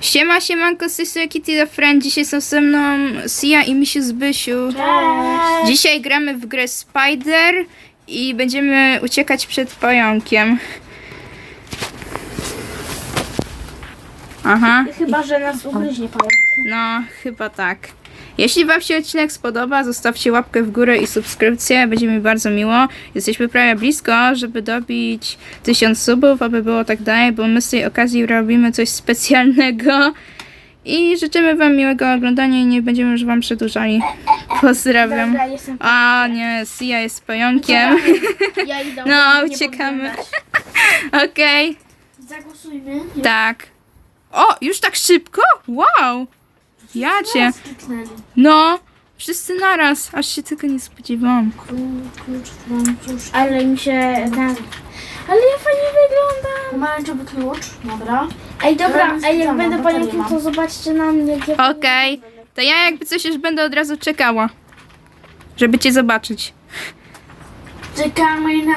Siema, siemanko, z tej strony Kitty the Friend. Dzisiaj są ze mną Sia i Misiu Zbysiu. Cześć! Dzisiaj gramy w grę Spider i będziemy uciekać przed pająkiem. Aha, Chyba, że nas ugryźnie pająk. no chyba tak. Jeśli Wam się odcinek spodoba, zostawcie łapkę w górę i subskrypcję, będzie mi bardzo miło. Jesteśmy prawie blisko, żeby dobić 1000 subów, aby było tak dalej, bo my z tej okazji robimy coś specjalnego. I życzymy Wam miłego oglądania i nie będziemy już Wam przedłużali. Pozdrawiam. Dobra, jestem. A nie, Sia jest pająkiem. Ja idę. No, nie uciekamy. podglądać. Okej, Zagłosujmy. tak. O, już tak szybko? Wow! Ja cię. Kliknęli. No, wszyscy naraz, aż się tylko nie spodziewałam. Klucz. Ale mi się ten... Ale ja fajnie wyglądam. Pomarańczowy klucz, dobra. Ej, dobra, ej, jak będę mam. to zobaczcie na mnie. Okej, to ja jakby coś już będę od razu czekała, żeby cię zobaczyć. Czekamy na...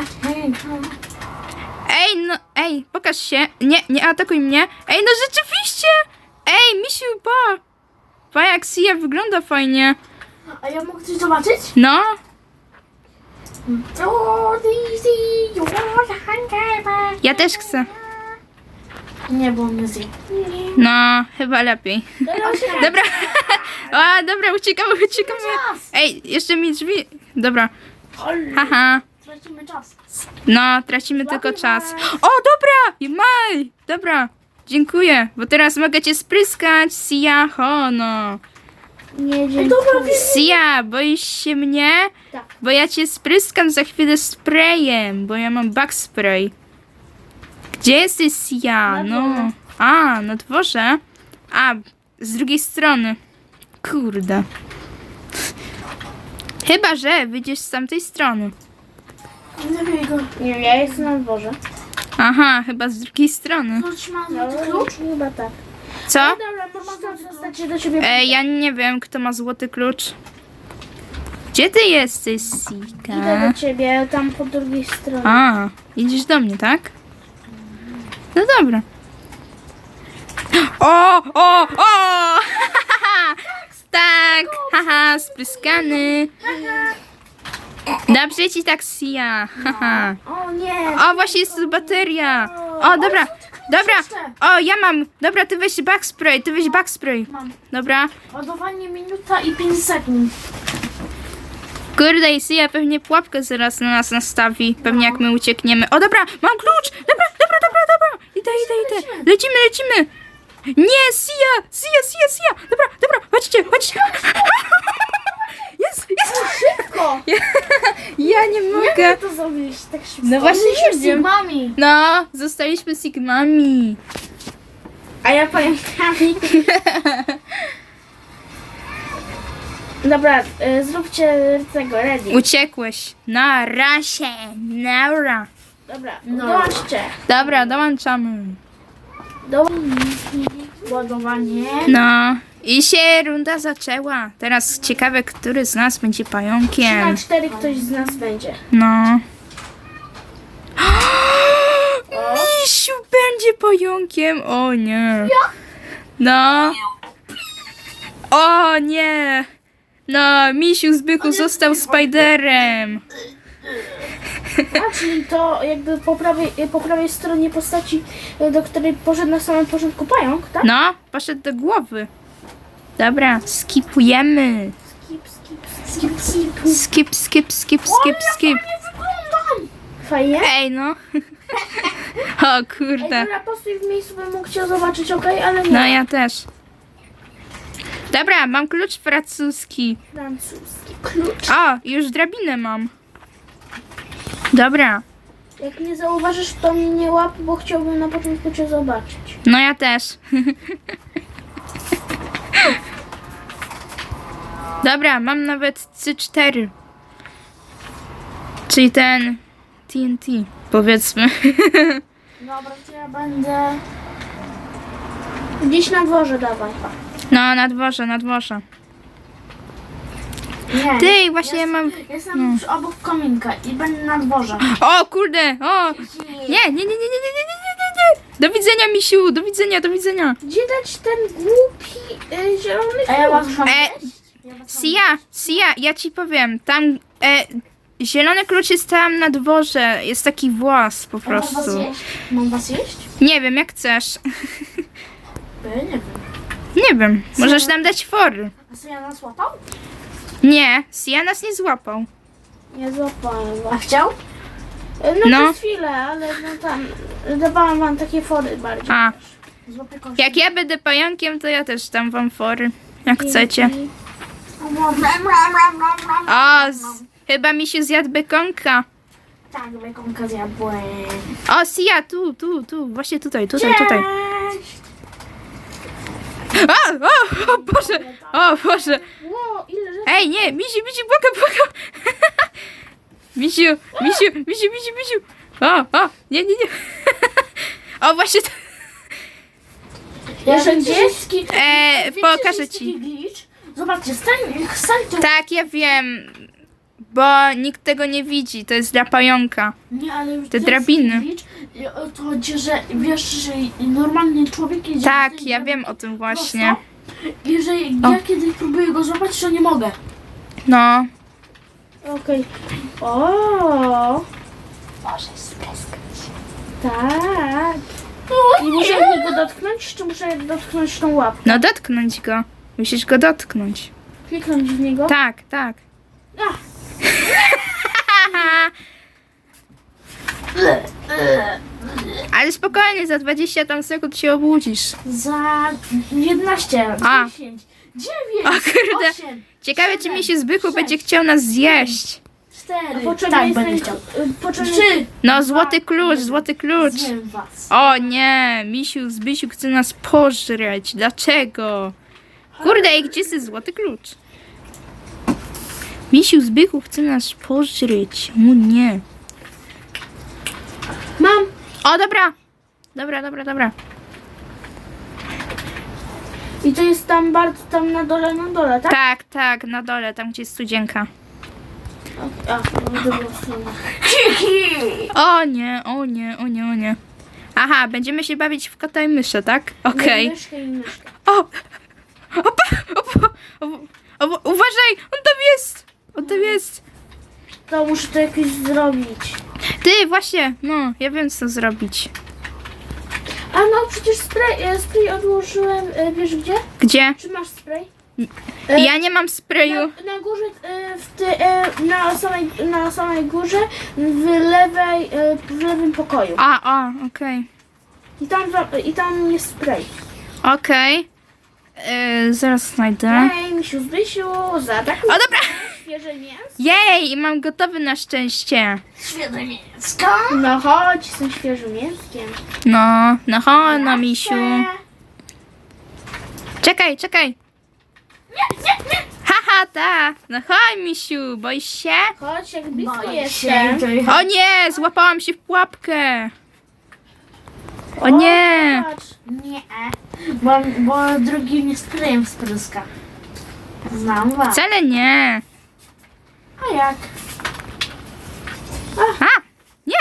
Ej, no, ej, pokaż się. Nie, nie atakuj mnie. Ej, no rzeczywiście! Ej, misiu, pa! Jak Sia wygląda fajnie. A ja mogę coś zobaczyć? No, ja też chcę. Nie, bo mnie zje. No, chyba lepiej. Dobra, a, dobra, uciekamy, uciekamy. Ej, jeszcze mi drzwi. Dobra, haha. Tracimy czas. No, tracimy tylko czas. O, dobra! Maj! Dobra, dziękuję, bo teraz mogę cię spryskać, Sia, ho, no. Nie, dziękuję. Sia, boisz się mnie? Tak. Bo ja cię spryskam za chwilę sprayem, bo ja mam bug spray. Gdzie jesteś, Sia? No. A, na dworze? A, z drugiej strony. Kurde. Chyba, że wyjdziesz z tamtej strony. Nie, ja jestem na dworze. Aha, chyba z drugiej strony. Klucz mam klucz? Chyba tak. Co? Dobra, można się do ciebie. E, ja nie wiem, kto ma złoty klucz. Gdzie ty jesteś, Idę Sika? do ciebie, tam po drugiej stronie. A, idziesz do mnie, tak? No dobra. O, o, o! tak, haha, spryskany. Dobrze ci tak, Sia. Haha. O nie! O, właśnie jest tu bateria. O, dobra, dobra. O, ja mam. Dobra, ty weź bug spray, ty weź bug spray. Mam. Dobra. Ładowanie minuta i 5 sekund. Kurde, i Sia pewnie pułapkę zaraz na nas nastawi. Pewnie jak my uciekniemy. O, dobra, mam klucz! Dobra, dobra, dobra, dobra. Idę, idę, idę. Lecimy, lecimy. Nie, Sia! Sia, Sia, Sia! Dobra, dobra, chodźcie, chodźcie. Jest, jest. Szybko! Ja nie Jak mogę. to tak szybko? No właśnie nie wiem. Sigmami. No, zostaliśmy Sigmami. A ja pająkami. Dobra, y, zróbcie tego, ready. Uciekłeś. Na razie. Naura. Dobra, dołączcie. Dobra, dołączamy. Do... Ładowanie. No. I się runda zaczęła. Teraz ciekawe, który z nas będzie 3 pająkiem. na 4 ktoś z nas będzie. No. Misiu będzie pająkiem. O nie. No. O nie. No, Misiu Zbychu został Spiderem. A, czyli to jakby po prawej, po prawej stronie postaci, do której poszedł na samym początku pająk, tak? No, poszedł do głowy. Dobra, skipujemy. Skip, skip, skip, skip. Skip, skip, skip, skip, skip. Fajnie? Ej, no. O Ej, kurde. dobra, postój w miejscu, bym mógł cię zobaczyć, okej? Ale nie. No ja też. Dobra, mam klucz francuski. Francuski klucz. O, już drabinę mam. Dobra, Jak nie zauważysz, to mnie nie łap, bo chciałbym na początku cię zobaczyć. no ja też. Dobra, mam nawet C4. Czyli ten TNT, powiedzmy. Dobra, to ja będę... Gdzieś na dworze dawaj. No, na dworze, na dworze. Nie, Ty, właśnie ja, ja mam... Jestem no. obok kominka i będę na dworze. O kurde, o! Nie, nie, nie, nie, nie, nie, nie. Do widzenia, misiu, do widzenia, do widzenia. Gdzie dać ten głupi y, zielony A ja was klucz? mam E? Ja was mam Sia, Sia, ja ci powiem, tam e, zielony klucz jest tam na dworze, jest taki włas po jeść? Mam was prostu. jeść? Mam was jeść? Nie wiem, jak chcesz. Bo ja nie wiem. Nie wiem, możesz nam dać fory. A co ja nas łapał? Nie, Sia nas nie złapał. Nie złapałem A chciał? Y, No, No. przez chwilę, ale no tam dawałam wam takie fory bardziej. A, Złapie jak ja będę pająkiem, to ja też dam wam fory, jak chcecie. O, z, chyba mi się zjadł bekonka. Tak, bekonka zjadłem. O, Sia, tu, tu, tu, właśnie tutaj, tutaj, tutaj. Cześć! O, o, o Boże, o Boże. Ło, ile rzeczy. Ej, nie, misiu, misiu, błagam, błagam. Misiu, misiu, misiu, misiu, misiu. O, o, nie, nie, nie. O, właśnie to. Gdzieś? że E, pokażę ci. Zobaczcie, stań, stań tu. Tak, ja wiem, bo nikt tego nie widzi, to jest dla pająka. Nie, ale już Te drabiny. glitch. I o to chodzi, że wiesz, że normalnie człowiek jedzie... Tak, ja wiem o tym właśnie. I że O. ja kiedy próbuję go złapać, to nie mogę. No, Okej. O, Może spreskać. tak. I muszę go dotknąć, czy muszę dotknąć tą łapkę? no dotknąć go. Musisz go dotknąć. Kliknąć w niego? Tak, tak. Ale spokojnie, za 20 tam sekund się obudzisz. Za 11, A. 10, 9, O kurde. 8, Ciekawe, czy mi się Zbychu będzie chciał nas zjeść. 4, Potrzebny tak jest będę chciał. y, Potrzebny 3, No, złoty klucz, złoty klucz. Zjem was. O nie, Misiu, Zbysiu chce nas pożreć. Dlaczego? Kurde, i gdzie jest złoty klucz? Misiu, Zbychu chce nas pożreć. O nie. Mam. O, dobra. Dobra, dobra, dobra. I to jest tam bardzo, tam na dole, na dole, tak? Tak, tak, na dole, tam gdzie jest studzienka. A, no, w drugą stronę. O nie, o nie, o nie, o nie. Aha, będziemy się bawić w kota i myszę, tak? Okej. O! O, pa- o, pa- o, o, uważaj! On tam jest! On tam jest! To muszę to jakieś zrobić. Ty, właśnie, no, ja wiem co zrobić. A no, przecież spray, e, spray odłożyłem, e, wiesz gdzie? Gdzie? Czy masz spray? E, Ja nie mam sprayu. Na, na górze, e, w ty, e, na, samej, na samej górze, w lewej, e, w lewym pokoju. A, a, okej. I tam, za- I tam jest spray. Okej. Zaraz znajdę. Ej, misiu, Zbysiu, zaatakuj O, dobra! świeże mięso. Jej, mam gotowy na szczęście. Świetne mięsko. No chodź, z tym świeżym mięskiem. No, no chodź, no, misiu. Czekaj, czekaj. Haha, ta. No chodź, misiu, boisz się? Chodź, jak blisko Boję jestem. się. O nie, złapałam się w pułapkę. O nie. Patrz. Nie, bo, bo drugi mnie sprayem spryska. Znam was. Wcale nie. A jak? A, nie.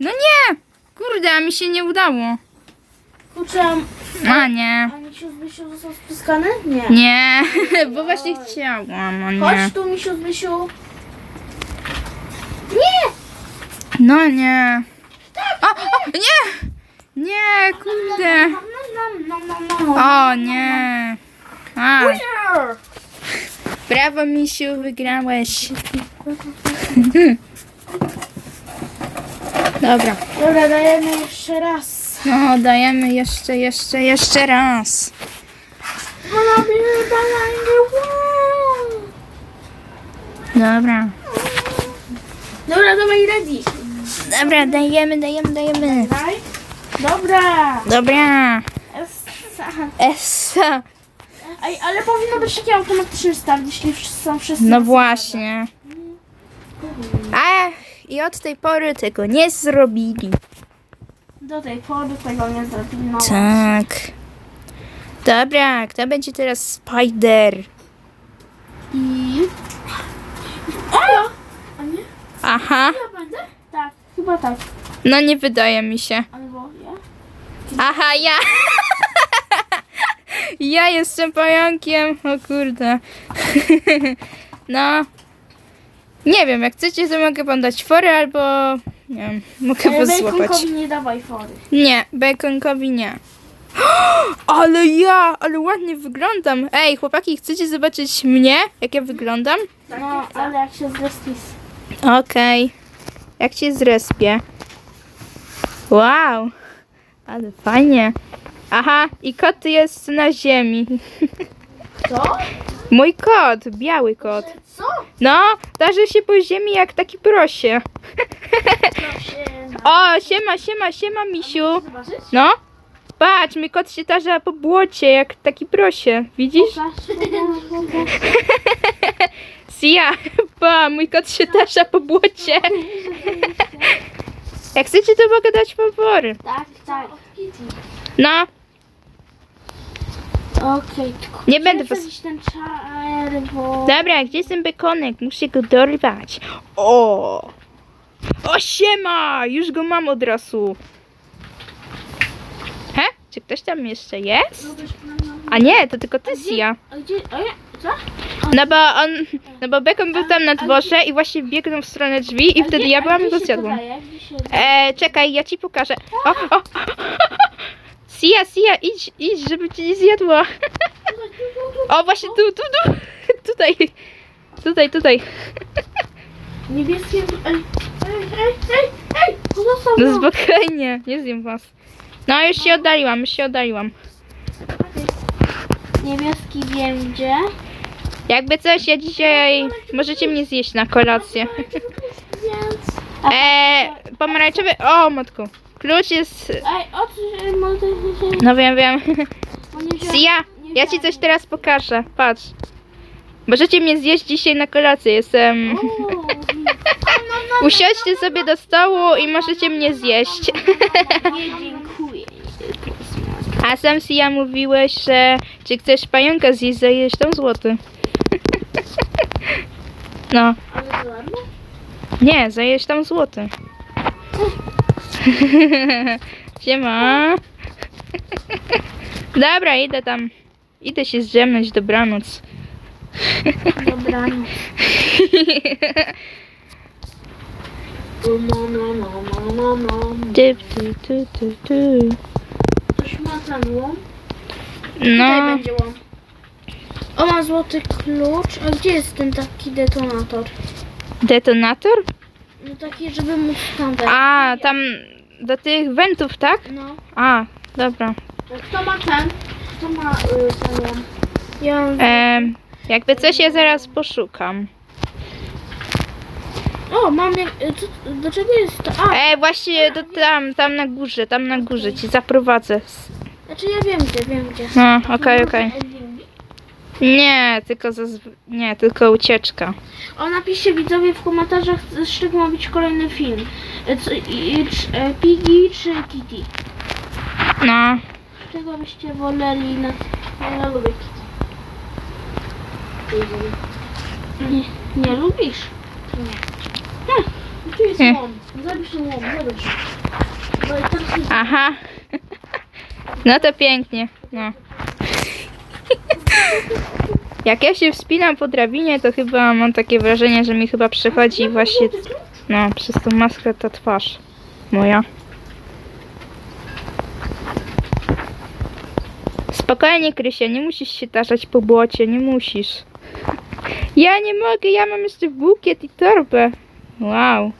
No nie. Kurde, a mi się nie udało. Kurczę, A nie. a misiu, Zbysiu został spiskany? Nie. Nie, bo właśnie chciałam, o nie. Chodź tu, misiu, Zbysiu. Nie! No nie. O, o, nie. Nie, kurde. Nom, nom, nom, nom, nom, nom. O nie. A, Winner! brawo misiu, wygrałeś. Dobra. Dobra, dajemy jeszcze raz. No, dajemy jeszcze, jeszcze, jeszcze raz. Dobra. Dobra, dawaj ready. Dobra, dajemy, dajemy, dajemy. Daj. Dobra. Dobra. Essa. Ej, ale powinno być taki automatyczny start, jeśli wszyscy są wszyscy. No właśnie. Ach, i od tej pory tego nie zrobili. Do tej pory tego nie zrobili. No. Tak. Dobra, kto będzie teraz Spider? I... O! A nie? Aha. Ja będę? Tak, chyba tak. No nie wydaje mi się. Albo ja? Aha, ja. ja jestem pająkiem. O kurde. no. Nie wiem, jak chcecie, to mogę wam dać fory albo. Nie wiem, mogę Ale was złapać. Baconkowi nie dawaj fory. Nie, baconkowi nie. Ale ja, ale ładnie wyglądam. Ej, chłopaki, chcecie zobaczyć mnie, jak ja wyglądam? No, ale jak się zrespis. Okej. Jak cię zrespię? Wow. Ale fajnie. Aha, i kot jest na ziemi. Co? Mój kot, biały kot. Co? No, darzy się po ziemi jak taki prosie. O, siema, siema, siema, misiu. No, patrz, mój kot się tarza po błocie jak taki prosie. Widzisz? Sia, pa, mój kot się tarza po błocie. Jak chcecie, to mogę dać fawory. Tak, tak. No, Okej, tylko Nie gdzie będę was- wsadzić ten czerwo... Dobra, gdzie jest ten bekonek? Muszę go dorwać. O! O siema! Już go mam od razu. He? Czy ktoś tam jeszcze jest? A nie, to tylko ty, Sia. A gdzie? A ja? Co? No bo on, no bo bekon był tam na dworze i właśnie biegnął w stronę drzwi i wtedy ja byłam i go. E, czekaj, ja ci pokażę. O, o! Sia, Sia, idź, idź, żeby cię nie zjadła. O, właśnie tu, tu, tu. Tutaj. Tutaj, tutaj. Niebieskie... Ej, ej, ej, ej, ej! No spokojnie, nie zjem was. No już się oddaliłam, już się oddaliłam. Niebieski wiem gdzie. Jakby coś, ja dzisiaj możecie mnie zjeść na kolację. Więc... Eee, pomarańczowy, o matko. Klucz jest, Ej. Może się... no wiem, wiem. Sia, ja ci coś teraz pokażę, patrz. Możecie mnie zjeść dzisiaj na kolację, jestem... O, Usiądźcie sobie do stołu i możecie mnie zjeść. Nie dziękuję. A sam Sia mówiłeś, że czy chcesz pająka zjeść za ileś tam złoty. No, nie, za tam złoty. Siema. Dobra, idę tam. Idę się zdrzemnąć, dobranoc. Dobra. No, no, no, no, no, no. Typ, ty, ty, ty, ty. Coś ma ten łom? Tutaj No, będzie łom. O, ma złoty klucz. A gdzie jest ten taki detonator? detonator? No taki, żeby móc tam wejść. A, tam do tych wentów, tak? No. A, dobra. Kto ma ten? Kto ma y, ten? Ja mam... Em, jakby coś ja zaraz poszukam. O, mam jak... y, Co, do czego jest to? A, E, właśnie do, tam, tam na górze, tam na górze ci zaprowadzę. znaczy ja wiem gdzie, wiem gdzie. No, okej, okej. Nie, tylko zazw- nie, tylko ucieczka. O, napiszcie widzowie w komentarzach, z czego ma być kolejny film. Y, Co, i, i, czy, e, Piggy czy Kitty? No, Z czego byście woleli na... Ja lubię Kitty. Nie, nie lubisz? Nie. Tu jest Nie. łom. Łom, zabisz. No i teraz nie. aha. No to pięknie, no. Jak ja się wspinam po drabinie, to chyba mam takie wrażenie, że mi chyba przechodzi właśnie, no, przez tą maskę ta twarz moja. Spokojnie, Krysia, nie musisz się tarzać po błocie, nie musisz. Ja nie mogę, ja mam jeszcze bukiet i torbę. Wow.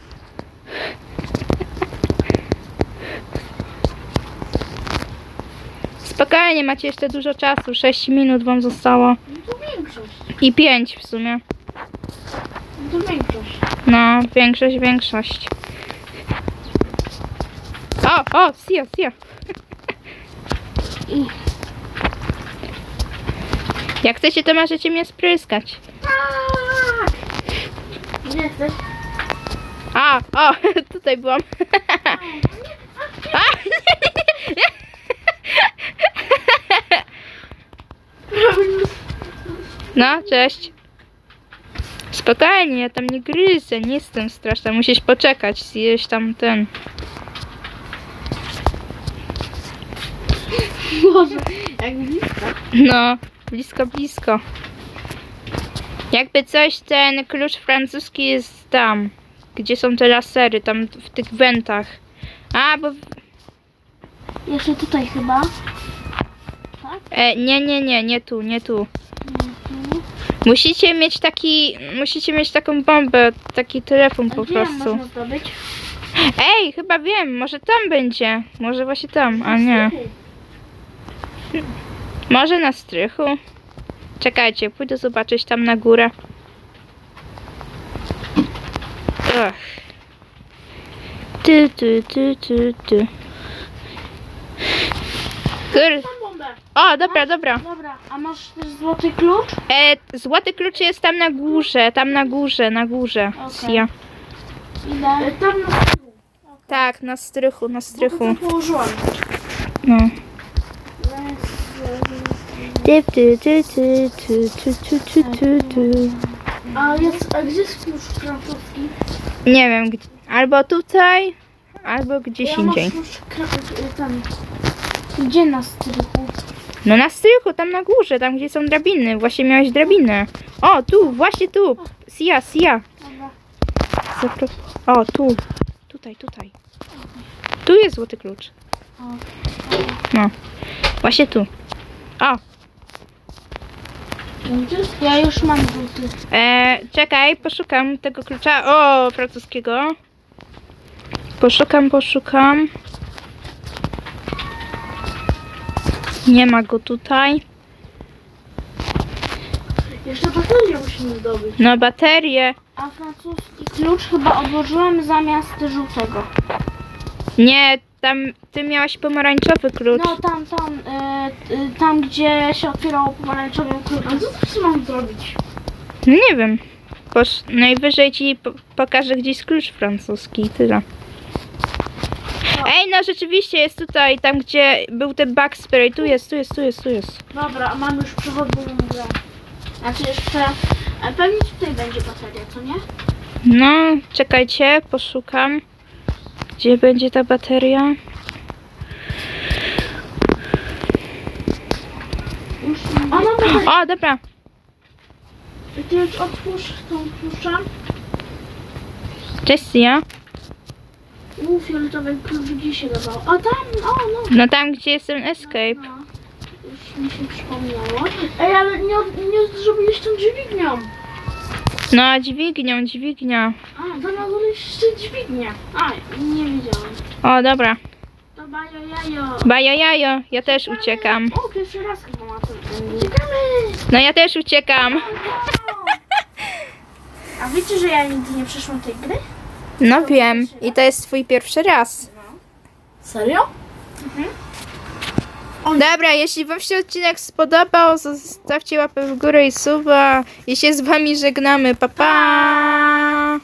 Spokojnie, macie jeszcze dużo czasu, 6 minut wam zostało. I 5 w sumie. No większość. Większość. O, o, Sia. I... Jak chcecie, to możecie mnie spryskać. Tak! Gdzie jesteś? A, o, tutaj byłam. A, No, cześć. Spokojnie, ja tam nie gryzę, nie jestem straszna. Musisz poczekać, zjeść tam ten. Boże, jak blisko. No, blisko, blisko. Jakby coś, ten klucz francuski jest tam, gdzie są te lasery, tam w tych wentach. A, bo... Jeszcze tutaj chyba. E, nie, nie, nie, nie tu, nie tu. Musicie mieć taki, musicie mieć taką bombę, taki telefon A po gdzie ją prostu. można zdobyć? Ej, chyba wiem, może tam będzie. Może właśnie tam, a nie. Może na strychu. Czekajcie, pójdę zobaczyć tam na górę. Ach. Ty, ty, ty, ty, ty. Bombę. O, dobra, dobra. Dobra, a masz też złoty klucz? E, złoty klucz jest tam na górze, tam na górze, na górze. Okej. Ja. Idę. E, Tam na. Tak, na strychu, na To strychu. położyłam. No. Ty, ty, ty, ty, ty, ty, ty, ty, ty, ty. A, jest, a gdzie jest klucz francuski? Nie wiem, gdzie, albo tutaj, albo gdzieś ja indziej. Mam klucz kra- y, tam. Gdzie na strychu? No na strychu, tam na górze, tam gdzie są drabiny. Właśnie miałeś drabinę. O, tu, właśnie tu. Sia, sia. Dobra. Zapro... O, tu. Tutaj, tutaj. Tu jest złoty klucz. No. Właśnie tu. O? Ja już mam złoty. e, czekaj, poszukam tego klucza. O, francuskiego. Poszukam, poszukam. Nie ma go tutaj. Jeszcze baterię musimy zdobyć. No, baterie. A francuski klucz chyba odłożyłem zamiast żółtego. Nie, tam ty miałaś pomarańczowy klucz. No tam, tam, y, tam gdzie się otwierało pomarańczowym kluczem. A co teraz mam zrobić? No nie wiem. Posz... Najwyżej ci po pokażę gdzieś klucz francuski i tyle. Ej, no rzeczywiście jest tutaj, tam gdzie był ten bug spray. Tu jest, tu jest, tu jest, tu jest. Dobra, mam już przechodnią grę. Znaczy jeszcze, a pewnie tutaj będzie bateria, co nie? No, czekajcie, poszukam. Gdzie będzie ta bateria? Już A mam baterię. O, dobra. Ty już otwórz tą kluczem. Cześć, ja. U, fioletowy klucz gdzie się dawał. A tam, o no. No tam, gdzie jest ten escape. no. Już mi się przypomniało. Ej, ale nie, nie zrobiłeś tą dźwignią. No, dźwignią, dźwignia. A, znalazłeś jeszcze dźwignię. A, nie wiedziałem. O, dobra. To bajo jajo. Bajo jajo, ja też uciekam. O, pierwszy raz chyba ma to. Uciekamy! No ja też uciekam. A wiecie, że ja nigdy nie przeszłam tej gry? No wiem. I to jest twój pierwszy raz. Serio? Dobra, jeśli wam się odcinek spodobał, zostawcie łapę w górę i suba. I się z wami żegnamy. Pa, pa!